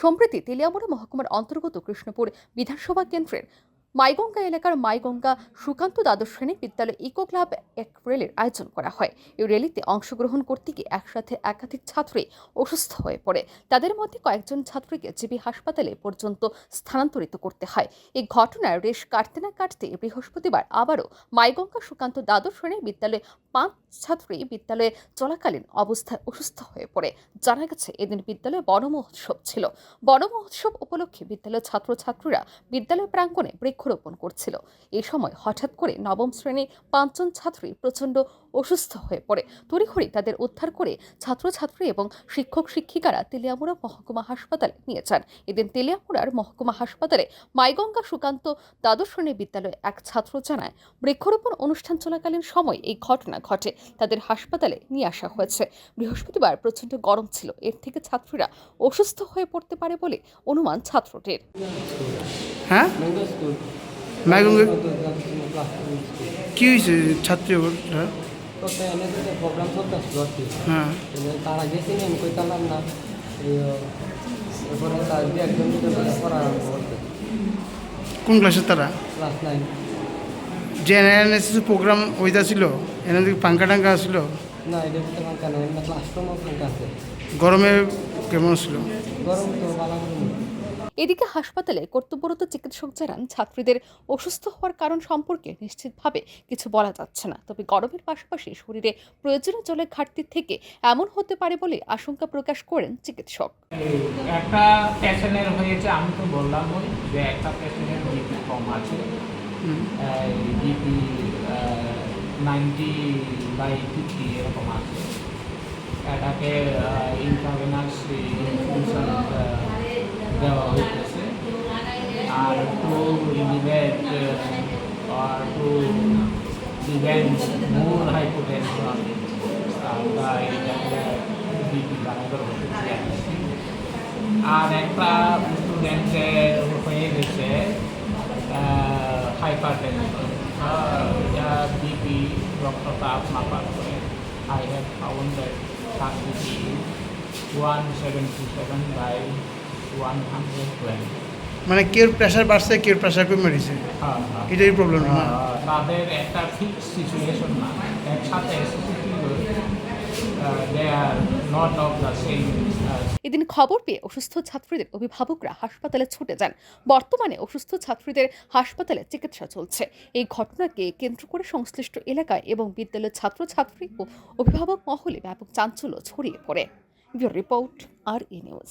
সম্প্রতি তেলিয়ামুড়া মহকুমার অন্তর্গত কৃষ্ণপুর বিধানসভা কেন্দ্রের মাইগঙ্গা এলাকার মাইগঙ্গা সুকান্ত দ্বাদশ শ্রেণি বিদ্যালয় ইকো ক্লাব এক র্যালির আয়োজন করা হয়। এই র্যালিতে অংশগ্রহণ করতে গিয়ে একসাথে একাধিক ছাত্রী অসুস্থ হয়ে পড়ে। তাদের মধ্যে কয়েকজন ছাত্রীকে জিবি হাসপাতালে পর্যন্ত স্থানান্তরিত করতে হয়। এই ঘটনায় রেশ কাটতে না কাটতে বৃহস্পতিবার আবারও মাইগঙ্গা সুকান্ত দ্বাদশ শ্রেণি বিদ্যালয়ে পাঁচ ছাত্রী বিদ্যালয়ে চলাকালীন অবস্থায় অসুস্থ হয়ে পড়ে। জানা গেছে, এদিন বিদ্যালয়ে বনমহোৎসব ছিল। বনমহোৎসব উপলক্ষে বিদ্যালয়ের ছাত্রছাত্রীরা বিদ্যালয় প্রাঙ্গণে বৃক্ষরোপণ করছিল। এ সময় হঠাৎ করে নবম শ্রেণির পাঁচজন ছাত্রী প্রচণ্ড অসুস্থ হয়ে পড়ে। তড়িঘড়ি তাদের উদ্ধার করে ছাত্রছাত্রী এবং শিক্ষক শিক্ষিকারা তেলিয়ামুড়া মহকুমা হাসপাতালে নিয়ে যান। এদিন তেলিয়ামুড়ার মহকুমা হাসপাতালে মাইগঙ্গা সুকান্ত দ্বাদশ শ্রেণি বিদ্যালয়ে এক ছাত্র জানায়, বৃক্ষরোপণ অনুষ্ঠান চলাকালীন সময় এই ঘটনা ঘটে। তাদের হাসপাতালে নিয়ে আসা হয়েছে। বৃহস্পতিবার প্রচণ্ড গরম ছিল। এর থেকে ছাত্রীরা অসুস্থ হয়ে পড়তে পারে বলে অনুমান ছাত্রটির হ্যাঁ? মাইগঙ্গে? কি হয়েছে ছাত্রী ওটা? তো এনে যে প্রোগ্রাম চলতেছিল আর কি হ্যাঁ। তারা পড়া কোন ক্লাসে তারা? যে এনএসএস প্রোগ্রাম ওইটা ছিল? এনে পাঙ্কা টাঙ্কা ছিল না এটা ভিতরে ফাঁকা না এমনি ক্লাসরুমও ফাঁকা আছে গরমে কেমন ছিল গরম তো এদিকে হাসপাতালে কর্তব্যরত চিকিৎসক জানান ছাত্রীদের অসুস্থ হওয়ার কারণ সম্পর্কে নিশ্চিতভাবে কিছু বলা যাচ্ছে না। তবে গরমের পাশাপাশি শরীরে প্রয়োজনীয় জলের ঘাটতি থেকে এমন হতে পারে বলে আশঙ্কা প্রকাশ করেন চিকিৎসক। একটা পেশেন্টের হয়েছে আমি তো বললাম যে একটা পেশেন্টের বিপি কম আছে। বিপি নাইনটি বাই ফিফটি এরকম আছে। এটাকে ইন্টারভেনাস ইনফিউশন দেওয়া হইতেছে। আর টু আর টু প্রিভেন্ট মোর হাইপোটেনশন আমরা এটাকে বিপি বাড়ানোর হচ্ছে আর একটা স্টুডেন্টের হয়ে গেছে হাইপার টেনশন এটা বিপি রক্তচাপ মাপার করে আই হ্যাভ ফাউন্ড দ্যাট তার বিপি ওয়ান সেভেন্টি মানে কেউ প্রেশার বাড়ছে কেউ প্রেশার কমে মেরেছে এটাই প্রবলেম না? তাদের একটা ফিক্স সিচুয়েশন না। একসাথে এদিন খবর পেয়ে অসুস্থ ছাত্রীদের অভিভাবকরা হাসপাতালে ছুটে যান। বর্তমানে অসুস্থ ছাত্রীদের হাসপাতালে চিকিৎসা চলছে। এই ঘটনাকে কেন্দ্র করে সংশ্লিষ্ট এলাকায় এবং বিদ্যালয়ের ছাত্রছাত্রী ও অভিভাবক মহলে ব্যাপক চাঞ্চল্য ছড়িয়ে পড়ে। Bureau report R E news.